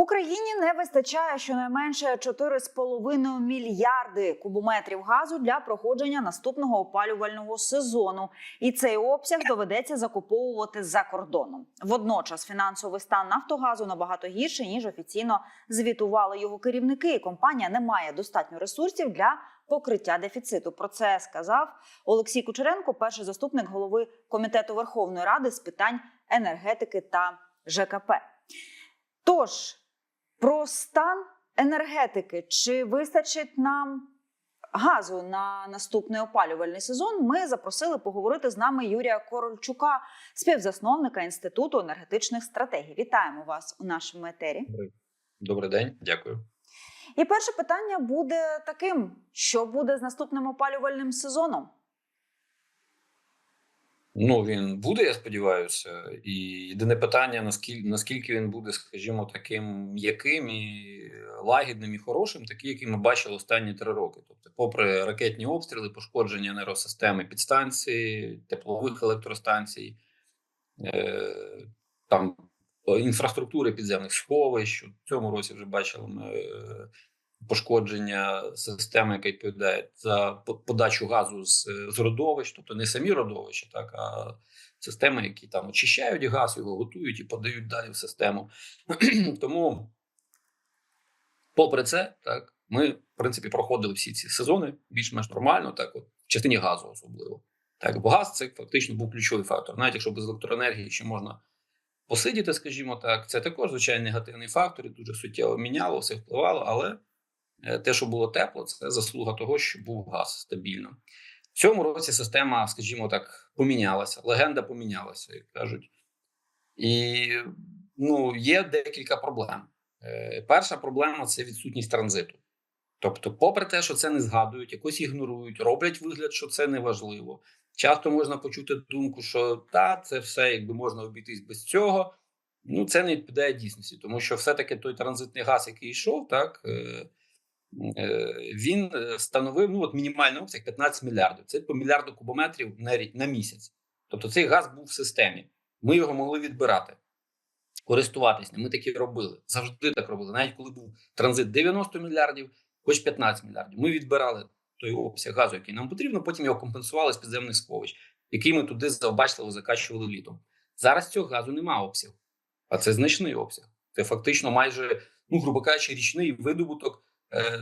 Україні не вистачає щонайменше 4,5 мільярди кубометрів газу для проходження наступного опалювального сезону, і цей обсяг доведеться закуповувати за кордоном. Водночас фінансовий стан Нафтогазу набагато гірший, ніж офіційно звітували його керівники. Компанія не має достатньо ресурсів для покриття дефіциту. Про це сказав Олексій Кучеренко, перший заступник голови комітету Верховної Ради з питань енергетики та ЖКП. Тож про стан енергетики чи вистачить нам газу на наступний опалювальний сезон? Ми запросили поговорити з нами Юрія Корольчука, співзасновника інституту енергетичних стратегій. Вітаємо вас у нашому етері. Добрий день, дякую. І перше питання буде таким: що буде з наступним опалювальним сезоном? Ну він буде, я сподіваюся. І єдине питання: наскільки наскільки він буде, скажімо, таким м'яким і лагідним і хорошим, такий, який ми бачили останні три роки. Тобто, попри ракетні обстріли, пошкодження енергосистеми підстанцій, теплових електростанцій, е, там інфраструктури підземних сховищ. У цьому році вже бачили ми. Пошкодження системи, яка відповідає за подачу газу з, з родовищ, тобто не самі родовища, так а системи, які там очищають газ, його готують і подають далі в систему. Тому, попри це, так ми в принципі проходили всі ці сезони більш-менш нормально, так от в частині газу, особливо так, бо газ це фактично був ключовий фактор. Навіть якщо без електроенергії ще можна посидіти, скажімо так, це також звичайно негативний фактор, і дуже суттєво міняло, все впливало, але. Те, що було тепло, це заслуга того, що був газ стабільно. В цьому році система, скажімо так, помінялася. Легенда помінялася, як кажуть. І ну, є декілька проблем. Перша проблема це відсутність транзиту. Тобто, попри те, що це не згадують, якось ігнорують, роблять вигляд, що це не важливо. Часто можна почути думку, що та, це все якби можна обійтись без цього. Ну, це не відповідає дійсності, тому що все-таки той транзитний газ, який йшов, так. Він становив ну от мінімальний обсяг 15 мільярдів. Це по мільярду кубометрів на рік на місяць. Тобто цей газ був в системі. Ми його могли відбирати, користуватись ним. Ми такі робили. Завжди так робили. Навіть коли був транзит 90 мільярдів, хоч 15 мільярдів. Ми відбирали той обсяг газу, який нам потрібно. Потім його компенсували з підземних сховищ, який ми туди завбачливо закачували літом. Зараз цього газу немає обсягу, а це значний обсяг. Це фактично майже, ну грубо кажучи, річний видобуток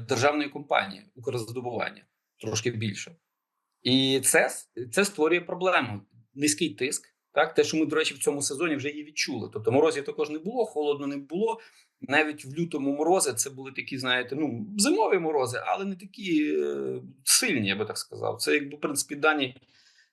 державної компанії Укрздобування трошки більше, і це це створює проблему. Низький тиск. Так, те, що ми, до речі, в цьому сезоні вже її відчули. Тобто морозів також не було, холодно не було. Навіть в лютому морози це були такі, знаєте, ну зимові морози, але не такі е, сильні, я би так сказав. Це якби в принципі дані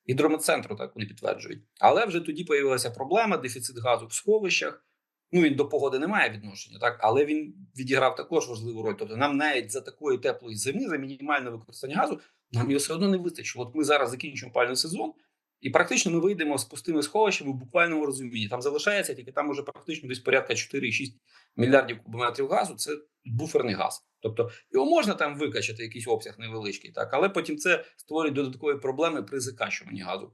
гідрометцентру так вони підтверджують. Але вже тоді появилася проблема: дефіцит газу в сховищах. Ну, він до погоди не має відношення, так але він відіграв також важливу роль. Тобто, нам навіть за такої теплої зими, за мінімальне використання газу, нам його все одно не вистачило. От ми зараз закінчимо пальний сезон, і практично ми вийдемо з пустими сховищами в буквальному розумінні. Там залишається тільки там уже практично десь порядка 4,6 мільярдів кубометрів газу. Це буферний газ. Тобто його можна там викачати, якийсь обсяг невеличкий, так але потім це створює додаткові проблеми при закачуванні газу.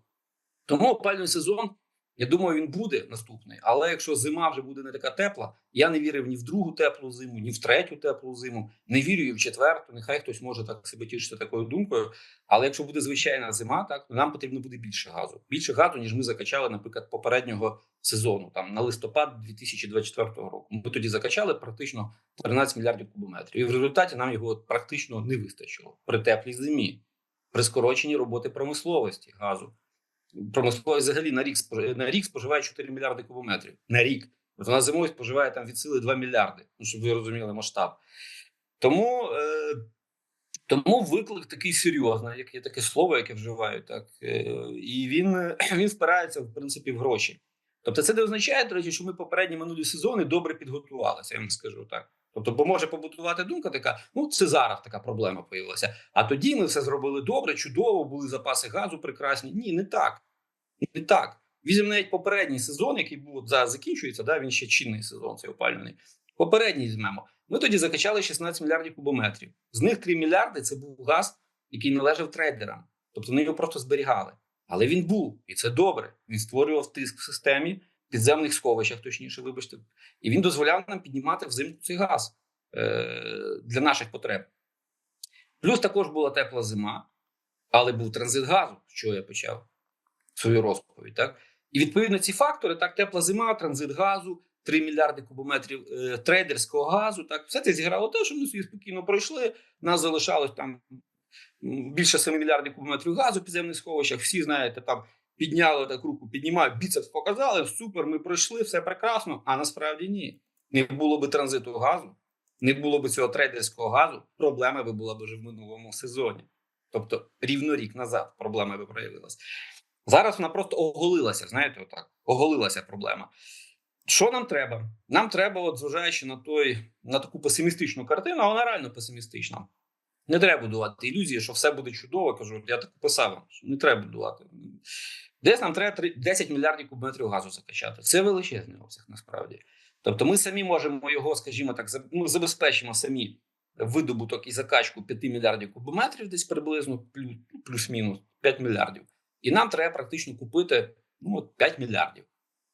Тому опальний сезон. Я думаю, він буде наступний. Але якщо зима вже буде не така тепла, я не вірив ні в другу теплу зиму, ні в третю теплу зиму. Не вірю і в четверту. Нехай хтось може так себе тішити такою думкою. Але якщо буде звичайна зима, так то нам потрібно буде більше газу. Більше газу, ніж ми закачали, наприклад, попереднього сезону, там на листопад 2024 року. Ми тоді закачали практично 13 мільярдів кубометрів. І в результаті нам його практично не вистачило при теплій зимі, при скороченні роботи промисловості газу. Промисловість взагалі на рік на рік споживає 4 мільярди кубометрів. На рік. Вона зимою споживає там від сили 2 мільярди, ну, щоб ви розуміли масштаб. Тому е, тому виклик такий серйозний, як є таке слово, яке вживаю, так е, і він він впирається в принципі в гроші. Тобто, це не означає, до речі, що ми попередні минулі сезони добре підготувалися. Я вам скажу так. Тобто, бо може побудувати думка така: ну це зараз така проблема появилася. А тоді ми все зробили добре, чудово, були запаси газу прекрасні. Ні, не так. Не так. Візьмемо навіть попередній сезон, який був зараз закінчується, да, він ще чинний сезон, цей опалюваний. Попередній візьмемо. Ми тоді закачали 16 мільярдів кубометрів. З них 3 мільярди це був газ, який належав трейдерам. Тобто вони його просто зберігали. Але він був, і це добре. Він створював тиск в системі, підземних сховищах, точніше, вибачте, і він дозволяв нам піднімати взимку цей газ е, для наших потреб. Плюс також була тепла зима, але був транзит газу, що я почав свою розповідь. Так? І відповідно ці фактори: так, тепла зима, транзит газу, 3 мільярди кубометрів е, трейдерського газу. Так, все це зіграло те, що ми собі спокійно пройшли. Нас залишалось там більше 7 мільярдів кубометрів газу в підземних сховищах. Всі знаєте, там підняли так руку, піднімають, біцепс показали. Супер, ми пройшли, все прекрасно. А насправді ні. Не було би транзиту газу, не було б цього трейдерського газу. Проблема би була б вже в минулому сезоні. Тобто рівно рік назад проблема би проявилася. Зараз вона просто оголилася. Знаєте, отак оголилася проблема. Що нам треба? Нам треба, от зважаючи на той на таку песимістичну картину, а вона реально песимістична. Не треба будувати ілюзії, що все буде чудово. Кажу, я так писав що не треба будувати. Десь нам треба 10 мільярдів кубометрів газу закачати. Це величезний обсяг насправді. Тобто, ми самі можемо його, скажімо так, заб- ну, забезпечимо самі видобуток і закачку 5 мільярдів кубометрів, десь приблизно плюс- плюс-мінус 5 мільярдів. І нам треба практично купити ну, от 5 мільярдів.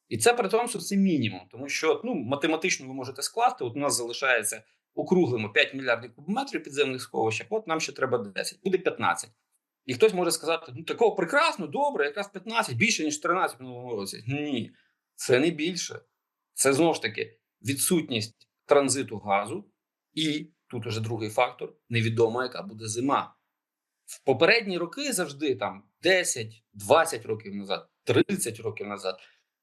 І це при тому, що це мінімум, тому що ну, математично ви можете скласти. От у нас залишається округлимо 5 мільярдів кубометрів підземних сховищах. От нам ще треба 10, буде 15. І хтось може сказати: ну такого прекрасно, добре, якраз 15, більше ніж 13 в минулому році. Ні, це не більше. Це знову ж таки відсутність транзиту газу, і тут уже другий фактор: невідомо, яка буде зима. В попередні роки завжди там 10, 20 років назад, 30 років назад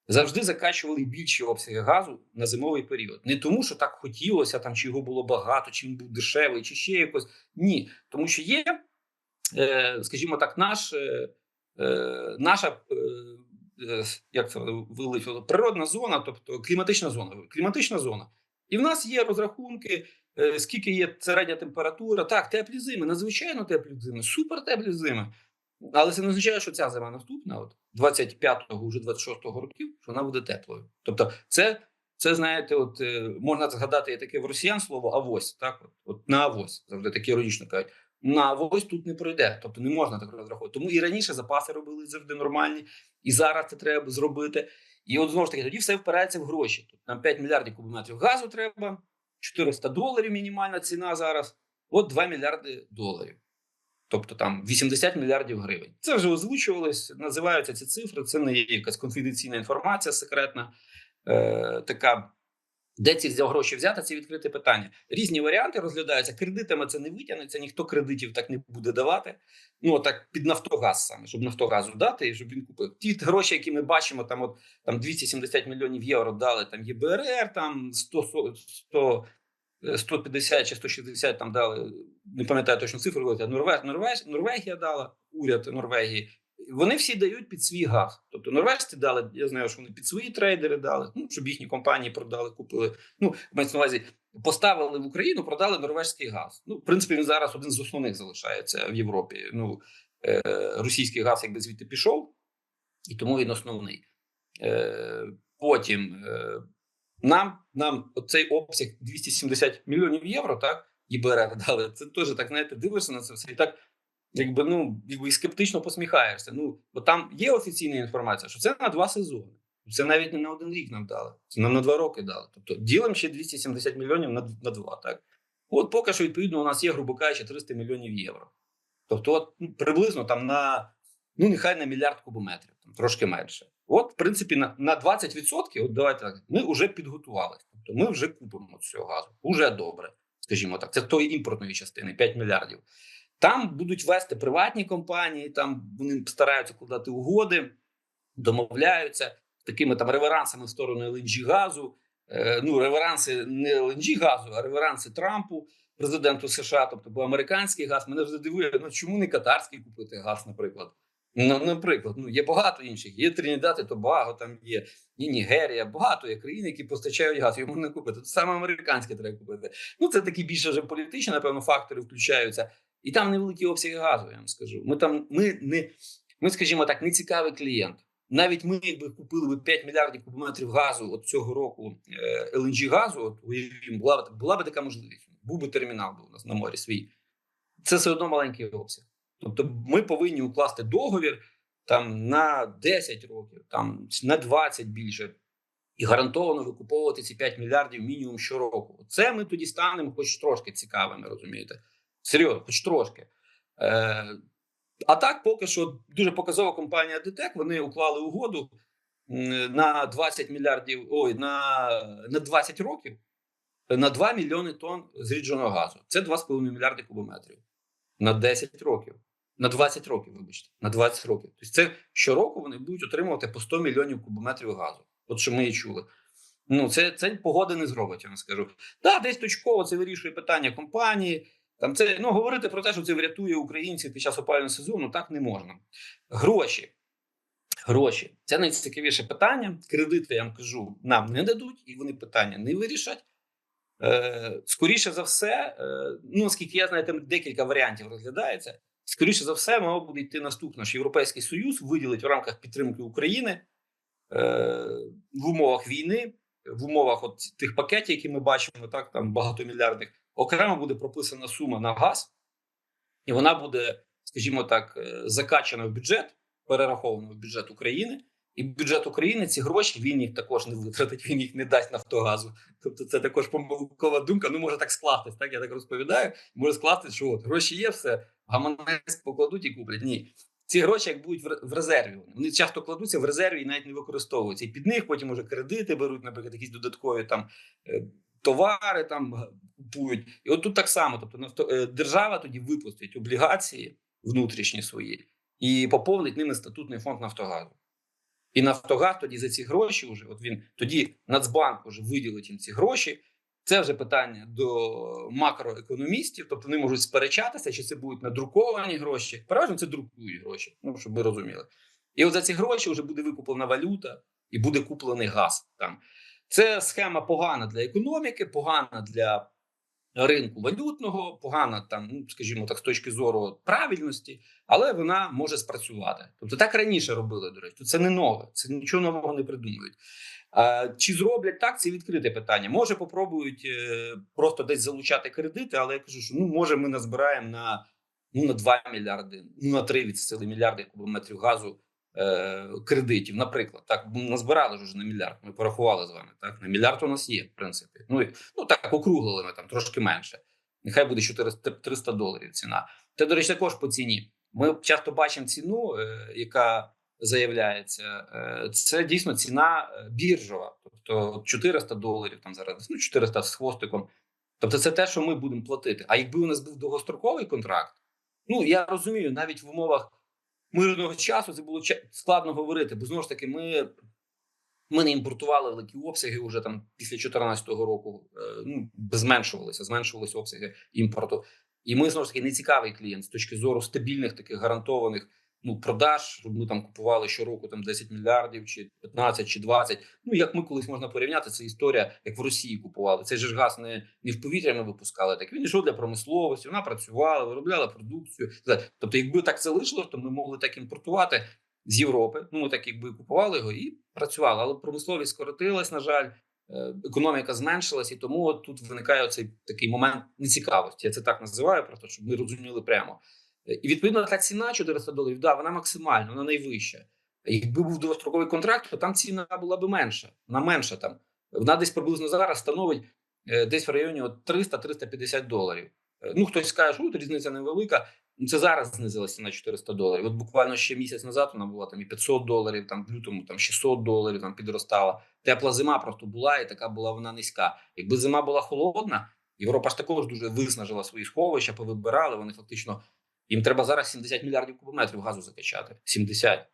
завжди закачували більші обсяги газу на зимовий період. Не тому, що так хотілося, там чи його було багато, чи він був дешевий, чи ще якось. Ні, тому що є, скажімо так, наш, е, е, наша. Е, е, як це вилучило, природна зона, тобто кліматична зона. Кліматична зона. І в нас є розрахунки, е, скільки є середня температура. Так, теплі зими, надзвичайно теплі зими, супер теплі зими. Але це не означає, що ця зима наступна, от 25-го, вже 26-го років, що вона буде теплою. Тобто, це, це знаєте, от е, можна згадати таке в росіян слово авось. Так, от, от на авось завжди такі іронічно кажуть. На авось тут не пройде, тобто не можна так розраховувати. Тому і раніше запаси робили завжди нормальні, і зараз це треба зробити. І от знову ж таки, тоді все впирається в гроші. Тут нам 5 мільярдів кубометрів газу треба, 400 доларів мінімальна ціна зараз. От 2 мільярди доларів. Тобто там 80 мільярдів гривень. Це вже озвучувалось, називаються ці цифри. Це не є якась конфіденційна інформація секретна, е, така. Де ці гроші взяти, це відкрите питання. Різні варіанти розглядаються. Кредитами це не витягнеться, ніхто кредитів так не буде давати. Ну так під Нафтогаз саме, щоб Нафтогазу дати, і щоб він купив. Ті гроші, які ми бачимо, там от там 270 мільйонів євро дали там ЄБРР, там 100, 100 150 чи 160 там дали, не пам'ятаю точно цифру, Норвег, Норвег, Норвегія дала, уряд Норвегії. Вони всі дають під свій газ. Тобто норвежці дали, я знаю, що вони під свої трейдери дали, ну, щоб їхні компанії продали, купили. Ну, мається на увазі, поставили в Україну, продали норвежський газ. Ну, в принципі, він зараз один з основних залишається в Європі. Ну, е, російський газ, якби звідти пішов, і тому він основний. Е, потім. Е, нам нам цей обсяг 270 мільйонів євро, так ЄБРР дали. Це теж так знаєте, дивишся на це все і так, якби ну якби скептично посміхаєшся. Ну бо там є офіційна інформація, що це на два сезони. Це навіть не на один рік нам дали. Це нам на два роки дали. Тобто ділимо ще 270 мільйонів на, на два. Так от поки що відповідно у нас є, грубо кажучи, 300 мільйонів євро. Тобто, от ну, приблизно там на ну нехай на мільярд кубометрів, там трошки менше. От, в принципі, на на 20%, от давайте так, ми вже підготувалися. Тобто ми вже купимо цього газу. Уже добре, скажімо так. Це тої імпортної частини, 5 мільярдів. Там будуть вести приватні компанії, там вони стараються кладати угоди, домовляються такими там реверансами в сторону ЛНЖ газу. Е, ну, реверанси не ЛНЖ газу, а реверанси Трампу, президенту США, тобто бо американський газ. Мене вже дивує, ну чому не катарський купити газ, наприклад. Ну, наприклад, ну є багато інших. Є Тринідад і Тобаго, там є і Нігерія, багато є країн, які постачають газ. Йому не купити. Це саме американське треба купити. Ну це такі більше вже політичні, напевно, фактори включаються. І там невеликі обсяги газу. Я вам скажу. Ми там, ми не ми, скажімо так, не цікавий клієнт. Навіть ми, якби купили б 5 мільярдів кубометрів газу от цього року е, ЛНЖ газу, от уявімо, була була б така можливість. Був би термінал був у нас на морі свій. Це все одно маленький обсяг. Тобто, ми повинні укласти договір там на 10 років, там на 20 більше. і гарантовано викуповувати ці 5 мільярдів мінімум щороку. Це ми тоді станемо хоч трошки цікавими, розумієте? Серйозно, хоч трошки. Е, а так, поки що дуже показова компанія ДТЕК. Вони уклали угоду на 20 мільярдів, ой, на, на 20 років на 2 мільйони тонн зрідженого газу. Це 2,5 мільярди кубометрів на 10 років. На 20 років, вибачте, на 20 років. Тобто це щороку вони будуть отримувати по 100 мільйонів кубометрів газу. От що ми і чули. Ну, це, це погода не зробить, я вам скажу. Так, десь точково це вирішує питання компанії. Там це ну говорити про те, що це врятує українців під час опалювального сезону, так не можна. Гроші. Гроші це найцікавіше питання. Кредити, я вам кажу, нам не дадуть, і вони питання не вирішать. Е, скоріше за все, е, ну оскільки я знаю, там декілька варіантів розглядається. Скоріше за все, мав буде йти наступно, що Європейський Союз виділить в рамках підтримки України е, в умовах війни, в умовах от тих пакетів, які ми бачимо, так там багатомільярдних, окремо буде прописана сума на газ, і вона буде, скажімо так, е, закачана в бюджет, перерахована в бюджет України. І бюджет України ці гроші він їх також не витратить, він їх не дасть Нафтогазу. Тобто, це також помилкова думка. Ну може так скластись. Так я так розповідаю. Може скластись, що от гроші є, все гаманець покладуть і куплять. Ні, ці гроші як будуть в- резерві. Вони часто кладуться в резерві і навіть не використовуються. І під них потім уже кредити беруть, наприклад, якісь додаткові там е, товари там г- купують. І от тут так само. Тобто е, держава тоді випустить облігації внутрішні свої і поповнить ними статутний фонд Нафтогазу. І Нафтогаз тоді за ці гроші вже, от він тоді Нацбанк вже виділить їм ці гроші. Це вже питання до макроекономістів, тобто вони можуть сперечатися, чи це будуть надруковані гроші. Переважно це друкують гроші, ну щоб ви розуміли. І от за ці гроші вже буде викуплена валюта і буде куплений газ. Там це схема погана для економіки, погана для ринку валютного, погана там, ну скажімо так, з точки зору правильності, але вона може спрацювати. Тобто так раніше робили, до речі, це не нове, це нічого нового не придумують. А, чи зроблять так? Це відкрите питання. Може, попробують е, просто десь залучати кредити, але я кажу, що ну може ми назбираємо на ну на 2 мільярди, ну на 3 від мільярди кубометрів газу е, кредитів. Наприклад, так назбирали ж уже на мільярд. Ми порахували з вами. Так на мільярд у нас є, в принципі. Ну і ну так округлили ми там трошки менше. Нехай буде 400, 300 доларів ціна. Це, до речі, також по ціні. Ми часто бачимо ціну, е, яка заявляється. Е, це дійсно ціна біржова, тобто 400 доларів там зараз, ну 400 з хвостиком. Тобто, це те, що ми будемо платити. А якби у нас був довгостроковий контракт, ну я розумію, навіть в умовах мирного часу це було складно говорити, бо знову ж таки, ми, ми не імпортували великі обсяги вже там після 2014 року. е, Ну зменшувалися, зменшувалися обсяги імпорту. І ми знову ж таки не цікавий клієнт з точки зору стабільних таких гарантованих ну продаж, щоб ми там купували щороку там 10 мільярдів, чи 15, чи 20. Ну як ми колись можна порівняти, це історія, як в Росії купували. Цей же ж газ не, не в повітря ми випускали. Так він йшов для промисловості, вона працювала, виробляла продукцію. Тобто, якби так це лишилось, то ми могли так імпортувати з Європи. Ну ми так якби купували його і працювали. Але промисловість скоротилась, на жаль. е, Економіка зменшилась, і тому от тут виникає оцей такий момент нецікавості. Я це так називаю, просто щоб ми розуміли прямо. Е, І відповідно така ціна 400 доларів, да, вона максимальна, вона найвища. Якби був довгостроковий контракт, то там ціна була б менша. Вона менша там. Вона десь приблизно зараз становить е, десь в районі 300-350 доларів. Е, Ну, хтось скаже, що «От різниця невелика. Це зараз знизилася на 400 доларів. От буквально ще місяць назад вона була там і 500 доларів, там в лютому там 600 доларів там підростала. Тепла зима просто була, і така була вона низька. Якби зима була холодна, Європа ж також дуже виснажила свої сховища, повибирали. Вони фактично їм треба зараз 70 мільярдів кубометрів газу закачати. 70.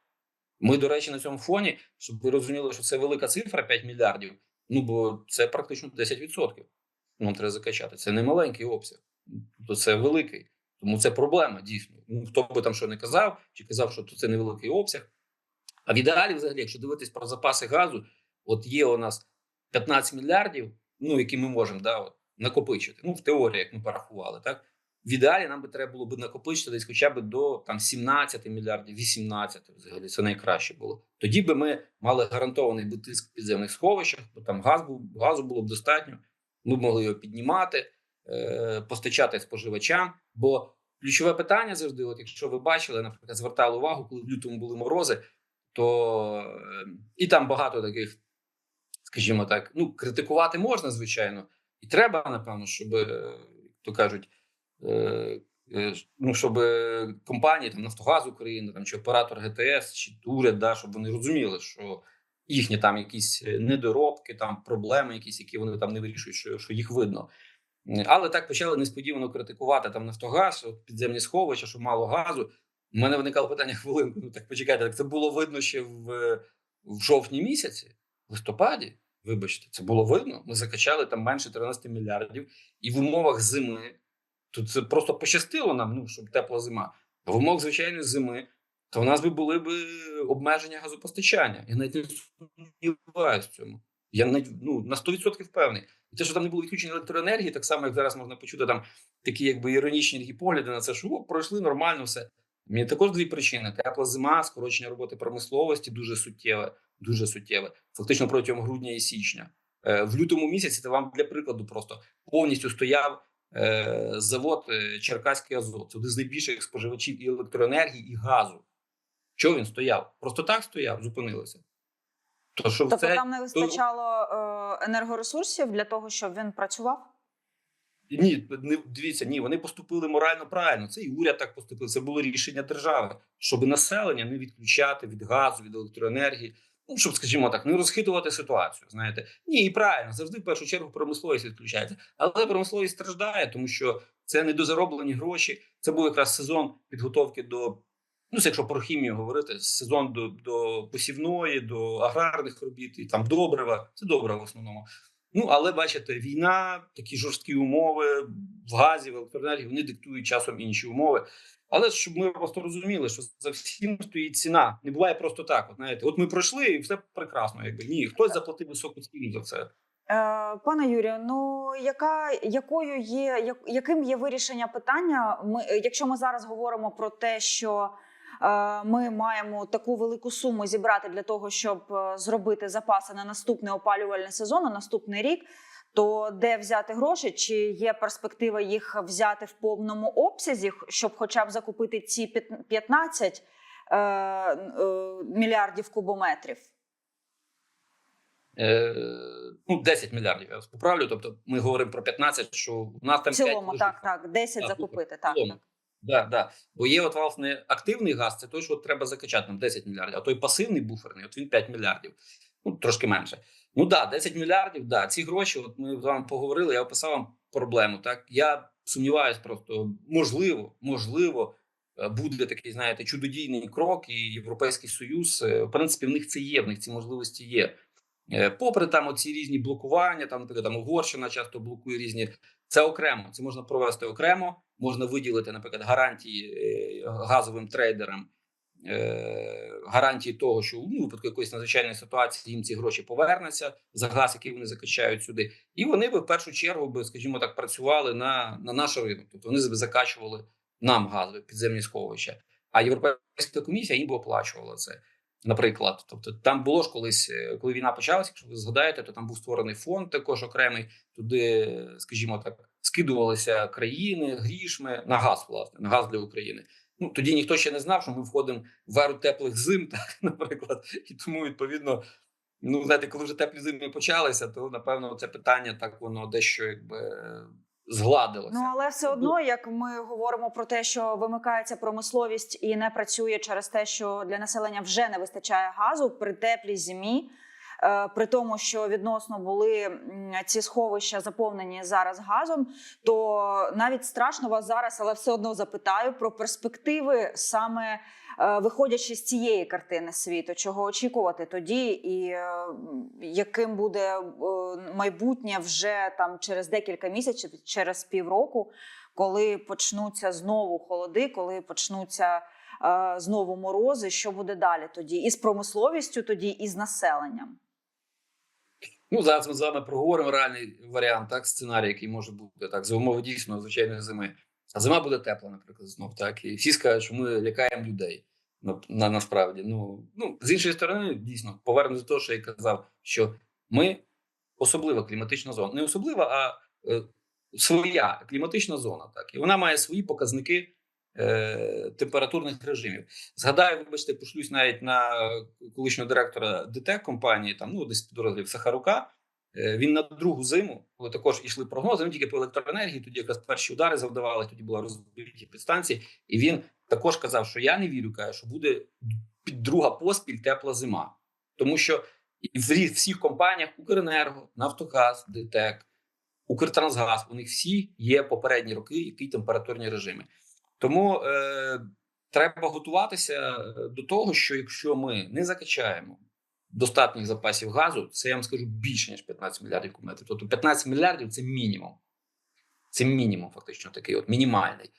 Ми, до речі, на цьому фоні, щоб ви розуміли, що це велика цифра 5 мільярдів. Ну бо це практично 10%. Нам треба закачати. Це не маленький обсяг, тобто це великий. Тому це проблема дійсно. Ну хто би там що не казав, чи казав, що це невеликий обсяг. А в ідеалі, взагалі, якщо дивитись про запаси газу, от є у нас 15 мільярдів, ну які ми можемо да, от, накопичити. Ну, в теорії, як ми порахували, так в ідеалі нам би треба було б накопичити десь хоча б до там 17 мільярдів, 18 взагалі це найкраще було. Тоді би ми мали гарантований би тиск в підземних сховищах, бо там газ був газу було б достатньо. Ми б могли його піднімати, е, постачати споживачам. Бо ключове питання завжди, от якщо ви бачили, наприклад, звертали увагу, коли в лютому були морози, то е, і там багато таких скажімо так, ну критикувати можна, звичайно, і треба, напевно, щоб е, то кажуть, ну щоб е, компанії там Нафтогаз України, там чи оператор ГТС, чи уряд, да, щоб вони розуміли, що їхні там якісь е, недоробки, там проблеми, якісь, які вони там не вирішують, що, що їх видно. Але так почали несподівано критикувати там Нафтогаз, підземні сховища, що мало газу. У мене виникало питання хвилинку. Ну так почекайте, так це було видно ще в, в жовтні місяці, в листопаді. Вибачте, це було видно. Ми закачали там менше 13 мільярдів, і в умовах зими тут це просто пощастило нам, ну щоб тепла зима. В умовах звичайної зими, то в нас би були б обмеження газопостачання. Я навіть не сумніваюся в цьому. Я навіть, ну, на 100% впевнений. І те, що там не було відключення електроенергії, так само як зараз можна почути там такі, якби іронічні такі погляди на це, що пройшли нормально все. Мені також дві причини: тепла зима, скорочення роботи промисловості дуже суттєве, дуже суттєве. Фактично протягом грудня і січня. Е, в лютому місяці це вам для прикладу просто повністю стояв завод е, Черкаський Азот. Це один з найбільших споживачів і електроенергії, і газу. Чого він стояв? Просто так стояв, зупинилося. То що Тобто це там не вистачало е, енергоресурсів для того, щоб він працював? Ні, не дивіться, ні, вони поступили морально правильно. Це і уряд так поступив. Це було рішення держави, щоб населення не відключати від газу, від електроенергії. Ну щоб, скажімо так, не розхитувати ситуацію. Знаєте, ні, і правильно завжди в першу чергу промисловість відключається, але промисловість страждає, тому що це недозароблені гроші. Це був якраз сезон підготовки до. Ну, це якщо про хімію говорити, сезон до, до посівної, до аграрних робіт і там добрива. Це добре в основному. Ну, але бачите, війна, такі жорсткі умови в газі, в електроенергії, вони диктують часом інші умови. Але щоб ми просто розуміли, що за всім стоїть ціна. Не буває просто так. От знаєте, от ми пройшли, і все прекрасно. Якби ні, хтось заплатив високу ціну за це. Е, Пане Юрію, ну яка якою є як, яким є вирішення питання? Ми, якщо ми зараз говоримо про те, що е, ми маємо таку велику суму зібрати для того, щоб е, зробити запаси на наступний опалювальний сезон, на наступний рік. То де взяти гроші? Чи є перспектива їх взяти в повному обсязі, щоб хоча б закупити ці п'ят- 15 е, е, мільярдів кубометрів? Е, ну, 10 мільярдів я вас поправлю. Тобто, ми говоримо про 15, що у нас там В цілому, 5 так, так, 10 Так, закупити. Так, так. Да, да. Бо є от власне активний газ, це той, що треба закачати там 10 мільярдів, а той пасивний буферний, от він 5 мільярдів. Ну, трошки менше. Ну да, 10 мільярдів, да. Ці гроші, от ми з вами поговорили, я описав вам проблему. Так я сумніваюсь, просто можливо, можливо, е, буде такий, знаєте, чудодійний крок, і Європейський Союз, е, в принципі, в них це є, в них ці можливості є. Е, Попри там оці різні блокування, там наприклад, там Угорщина часто блокує різні. Це окремо. Це можна провести окремо. Можна виділити, наприклад, гарантії газовим трейдерам, гарантії того, що ну, у випадку якоїсь надзвичайної ситуації їм ці гроші повернуться за газ, який вони закачають сюди, і вони би в першу чергу би, скажімо так, працювали на, на наш ринок. Тобто вони б закачували нам газові підземні сховища. А європейська комісія їм би оплачувала це. Наприклад, тобто там було ж колись, е, коли війна почалася, якщо ви згадаєте, то там був створений фонд, також окремий. Туди, скажімо так, скидувалися країни грішми на газ, власне, на газ для України. Ну тоді ніхто ще не знав, що ми входимо в еру теплих зим, так наприклад, і тому відповідно. Ну, знаєте, коли вже теплі зими почалися, то напевно це питання так воно дещо якби згладилося. Ну але все одно, як ми говоримо про те, що вимикається промисловість і не працює через те, що для населення вже не вистачає газу при теплій зимі. Е, При тому, що відносно були ці сховища заповнені зараз газом, то навіть страшно вас зараз, але все одно запитаю про перспективи саме е, виходячи з цієї картини світу, чого очікувати тоді, і е, яким буде майбутнє вже там через декілька місяців, через півроку, коли почнуться знову холоди, коли почнуться знову морози, що буде далі тоді, і з промисловістю тоді, і з населенням. Ну, зараз ми з вами проговоримо реальний варіант, так, сценарій, який може бути так, за умови дійсно звичайної зими. А зима буде тепла, наприклад, знов так. І всі скажуть, що ми лякаємо людей на, на, насправді. Ну, ну, з іншої сторони, дійсно, повернусь до того, що я казав, що ми особлива кліматична зона. Не особлива, а е, своя кліматична зона. Так, і вона має свої показники температурних режимів. Згадаю, вибачте, пошлюсь навіть на колишнього директора ДТЕК компанії, там ну десь підрозділів Сахарука. Е, Він на другу зиму, коли також ішли прогнози, ну тільки по електроенергії, тоді якраз перші удари завдавали, тоді була розбиті підстанції, і він також казав, що я не вірю, каже, що буде під друга поспіль тепла зима, тому що в всіх компаніях Укренерго, Нафтогаз, ДТЕК, Укртрансгаз, у них всі є попередні роки, які температурні режими. Тому е, треба готуватися е, до того, що якщо ми не закачаємо достатніх запасів газу, це я вам скажу більше ніж 15 мільярдів кубометрів. Тобто 15 мільярдів це мінімум. Це мінімум, фактично такий, от мінімальний.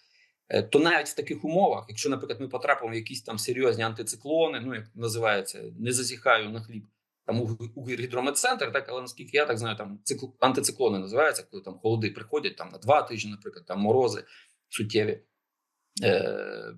Е, То навіть в таких умовах, якщо, наприклад, ми потрапимо в якісь там серйозні антициклони, ну як називається, не зазіхаю на хліб, там у, у гідрометцентр, так але наскільки я так знаю, там цикл, антициклони називаються, коли там холоди приходять там на два тижні, наприклад, там морози суттєві. Е,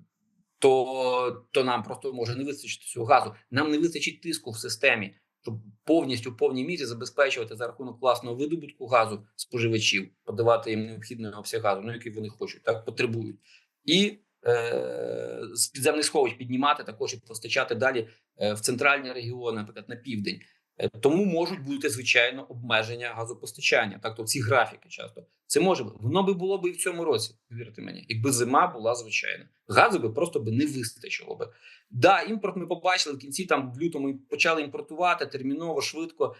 то, то нам просто може не вистачити цього газу. Нам не вистачить тиску в системі, щоб повністю в повній мірі забезпечувати за рахунок власного видобутку газу споживачів, подавати їм необхідний обсяг газу, ну який вони хочуть, так потребують, і е, підземних сховищ піднімати також і постачати далі е, в центральні регіони, наприклад, на південь. Е, Тому можуть бути звичайно обмеження газопостачання. Так, то ці графіки часто це може бути. Воно би було б і в цьому році, повірте мені, якби зима була звичайна. Газу би просто би не вистачило би. Да, імпорт ми побачили в кінці. Там в лютому почали імпортувати терміново, швидко.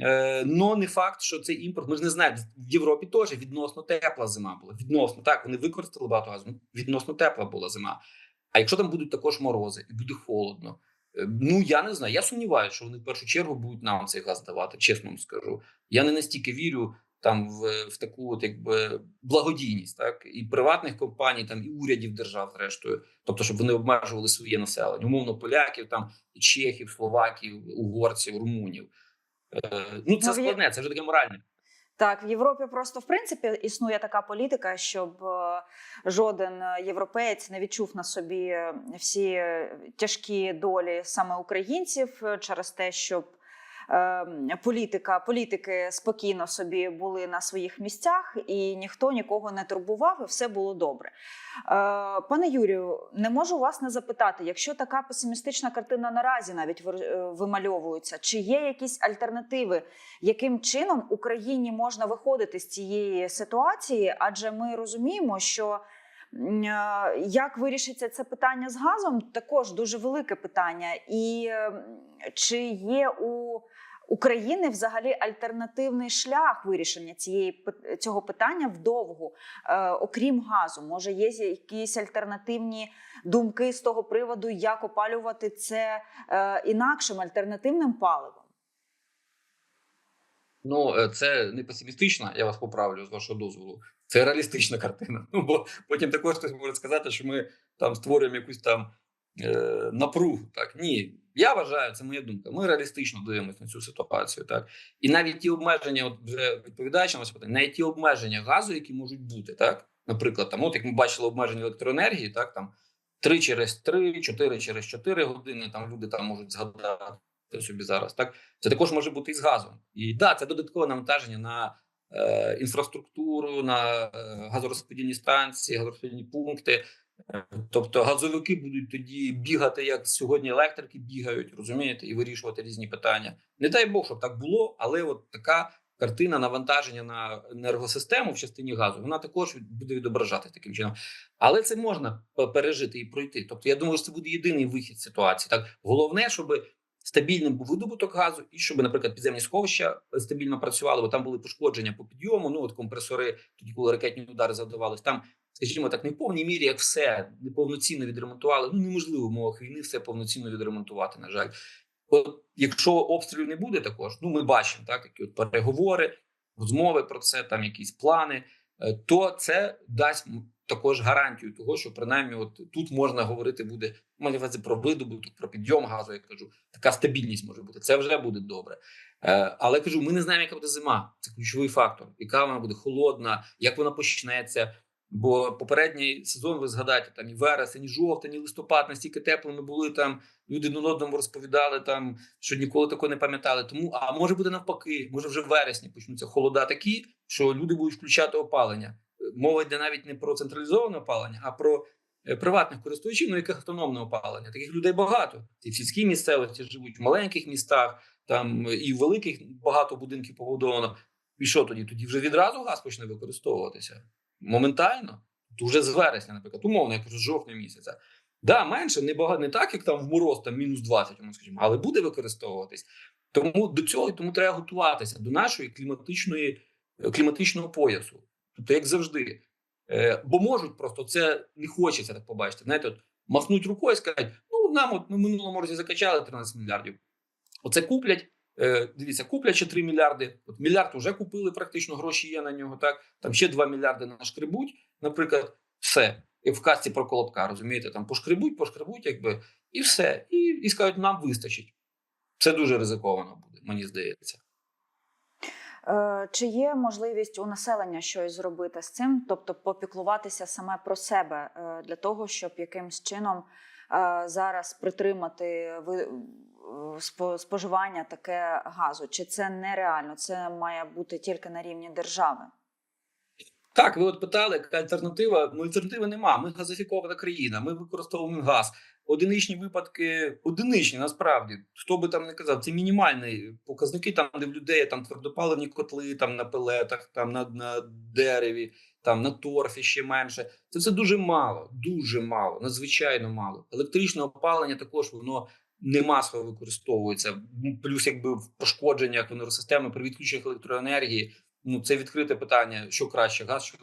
Е, но не факт, що цей імпорт. Ми ж не знаємо. В Європі теж відносно тепла зима була. Відносно так, вони використали багато газу. Відносно тепла була зима. А якщо там будуть також морози і буде холодно, Ну я не знаю. Я сумніваюся, що вони в першу чергу будуть нам цей газ давати. Чесно вам скажу. Я не настільки вірю там в, в таку, от якби благодійність, так і приватних компаній, там і урядів держав, зрештою, тобто, щоб вони обмежували своє населення, умовно, поляків, там чехів, словаків, угорців, румунів. Е, ну це Ну, складне, це вже таке моральне. Так, в Європі просто в принципі існує така політика, щоб е, жоден е, європеєць не відчув на собі всі тяжкі долі саме українців е, через те, щоб політика, політики спокійно собі були на своїх місцях, і ніхто нікого не турбував, і все було добре. Е, Пане Юрію, не можу вас не запитати, якщо така песимістична картина наразі навіть е, вимальовується, чи є якісь альтернативи, яким чином Україні можна виходити з цієї ситуації? Адже ми розуміємо, що як вирішиться це питання з газом, також дуже велике питання. І е, чи є у України взагалі альтернативний шлях вирішення цієї цього питання вдовгу, е, окрім газу? Може, є якісь альтернативні думки з того приводу, як опалювати це е, інакшим альтернативним паливом? Ну, е, це не песимістична, я вас поправлю з вашого дозволу. Це реалістична картина. Ну, бо потім також хтось може сказати, що ми там створюємо якусь там е, напругу. Так ні, я вважаю, це моя думка. Ми реалістично дивимося на цю ситуацію. Так і навіть ті обмеження, от вже відповідаючи на питання, навіть ті обмеження газу, які можуть бути, так, наприклад, там, от як ми бачили обмеження електроенергії, так там 3 через 3, 4 через 4 години. Там люди там можуть згадати собі зараз. Так це також може бути і з газом. І да, це додаткове навантаження на інфраструктуру, на е, газорозподільні станції, газорозподільні пункти. Е, Тобто газовики будуть тоді бігати, як сьогодні електрики бігають, розумієте, і вирішувати різні питання. Не дай Бог, щоб так було, але от така картина навантаження на енергосистему в частині газу, вона також буде відображати таким чином. Але це можна пережити і пройти. Тобто, я думаю, що це буде єдиний вихід ситуації. Так головне, щоб стабільним був видобуток газу, і щоб, наприклад, підземні сховища стабільно працювали, бо там були пошкодження по підйому. Ну от компресори, тоді коли ракетні удари завдавались, там, скажімо так, не в повній мірі, як все неповноцінно відремонтували. Ну неможливо в умовах війни все повноцінно відремонтувати. На жаль, от якщо обстрілів не буде, також ну ми бачимо так, такі от переговори, розмови про це, там якісь плани, е, то це дасть також гарантію того, що принаймні, от тут можна говорити буде маю про видобуток, про підйом газу. Я кажу, така стабільність може бути. Це вже буде добре. Е, але кажу, ми не знаємо, яка буде зима. Це ключовий фактор. Яка вона буде холодна, як вона почнеться. Бо попередній сезон, ви згадаєте, там і вересень, і жовтень, і листопад настільки теплими були там. Люди один одному розповідали там, що ніколи такого не пам'ятали. Тому а може буде навпаки, може вже в вересні почнуться холода такі, що люди будуть включати опалення. Мова йде навіть не про централізоване опалення, а про е, приватних користувачів, ну яких автономне опалення. Таких людей багато. І в сільській місцевості живуть, в маленьких містах, там і в великих багато будинків побудовано. І що тоді? Тоді вже відразу газ почне використовуватися моментально. То вже з вересня, наприклад, умовно, я кажу, з жовтня місяця. Да, менше, не багато, не так, як там в мороз, там мінус 20, ну, скажімо, але буде використовуватись. Тому до цього тому треба готуватися до нашої кліматичної кліматичного поясу. Тобто, як завжди. Е, бо можуть просто це не хочеться так побачити. Знаєте, от махнуть рукою і сказати: ну нам от ми в минулому році закачали 13 мільярдів. Оце куплять. Е, дивіться, куплять ще 3 мільярди. От мільярд вже купили, практично гроші є на нього. Так там ще 2 мільярди нашкребуть. Наприклад, все. Як в казці про колобка, розумієте, там пошкребуть, пошкребуть, якби, і все. І, і скажуть, нам вистачить. Це дуже ризиковано буде, мені здається. Е, Чи є можливість у населення щось зробити з цим, тобто попіклуватися саме про себе е, для того, щоб якимсь чином е, зараз притримати споживання таке газу? Чи це нереально? Це має бути тільки на рівні держави? Так, ви от питали, яка альтернатива? Ну, альтернативи нема. Ми газифікована країна, ми використовуємо газ. Одиничні випадки, одиничні насправді. Хто би там не казав, це мінімальні показники, там, де в людей там твердопаливні котли, там на пелетах, там на, на дереві, там на торфі ще менше. Це все дуже мало, дуже мало, надзвичайно мало. Електричне опалення також воно не масово використовується. Плюс, якби в пошкодженнях енергосистеми при відключеннях електроенергії. Ну, це відкрите питання, що краще, газ чи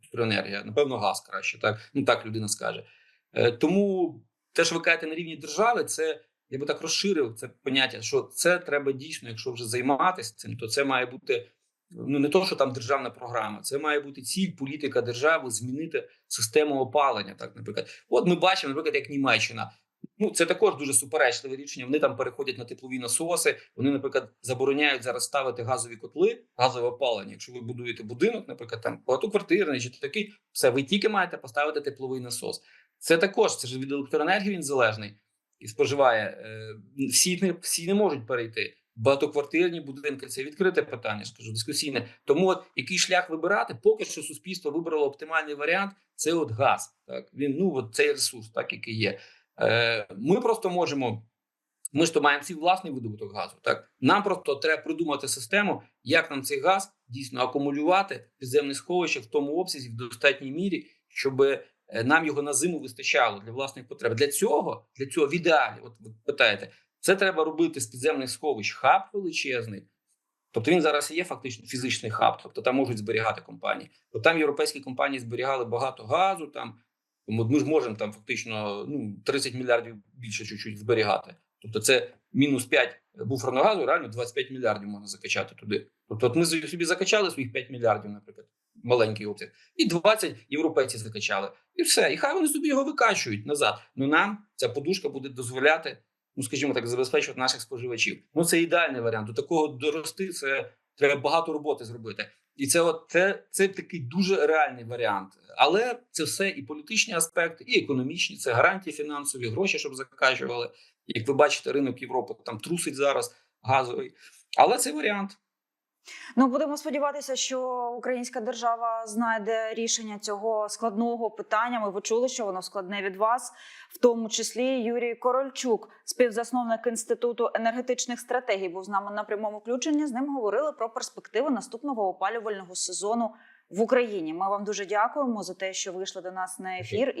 електроенергія. Напевно, газ краще, так ну так людина скаже. Е, тому те, що ви кажете на рівні держави, це я би так розширив це поняття, що це треба дійсно, якщо вже займатися цим, то це має бути ну не то, що там державна програма, це має бути ціль політика держави змінити систему опалення. Так, наприклад, от ми бачимо, наприклад, як Німеччина. Ну, це також дуже суперечливе рішення. Вони там переходять на теплові насоси. Вони, наприклад, забороняють зараз ставити газові котли, газове опалення. Якщо ви будуєте будинок, наприклад, там багатоквартирний чи такий, все, ви тільки маєте поставити тепловий насос. Це також це ж від електроенергії він залежний і споживає. Е, всі не всі не можуть перейти. Багатоквартирні будинки це відкрите питання, скажу дискусійне. Тому от який шлях вибирати, поки що суспільство вибрало оптимальний варіант. Це от газ. Так він ну от цей ресурс, так який є. Е, Ми просто можемо. Ми ж то маємо свій власний видобуток газу. Так нам просто треба придумати систему, як нам цей газ дійсно акумулювати підземних сховищах в тому обсязі в достатній мірі, щоб е, нам його на зиму вистачало для власних потреб. Для цього для цього в ідеалі, от ви питаєте, це треба робити з підземних сховищ хаб величезний. Тобто він зараз і є фактично фізичний хаб, тобто там можуть зберігати компанії. Бо там європейські компанії зберігали багато газу. Там ми ж можемо там фактично ну 30 мільярдів більше чуть-чуть зберігати. Тобто, це мінус 5 буферного газу, реально 25 мільярдів можна закачати туди. Тобто, от ми собі закачали своїх 5 мільярдів, наприклад, маленький обсяг, і 20 європейці закачали, і все. І хай вони собі його викачують назад. Ну нам ця подушка буде дозволяти, ну скажімо так, забезпечувати наших споживачів. Ну це ідеальний варіант. До такого дорости це треба багато роботи зробити. І це от це, це такий дуже реальний варіант. Але це все і політичні аспекти, і економічні, це гарантії фінансові, гроші, щоб закачували. Як ви бачите, ринок Європи там трусить зараз газовий. Але це варіант. Ну будемо сподіватися, що українська держава знайде рішення цього складного питання. Ми почули, що воно складне від вас, в тому числі Юрій Корольчук, співзасновник інституту енергетичних стратегій, був з нами на прямому включенні. З ним говорили про перспективи наступного опалювального сезону в Україні. Ми вам дуже дякуємо за те, що вийшли до нас на ефір.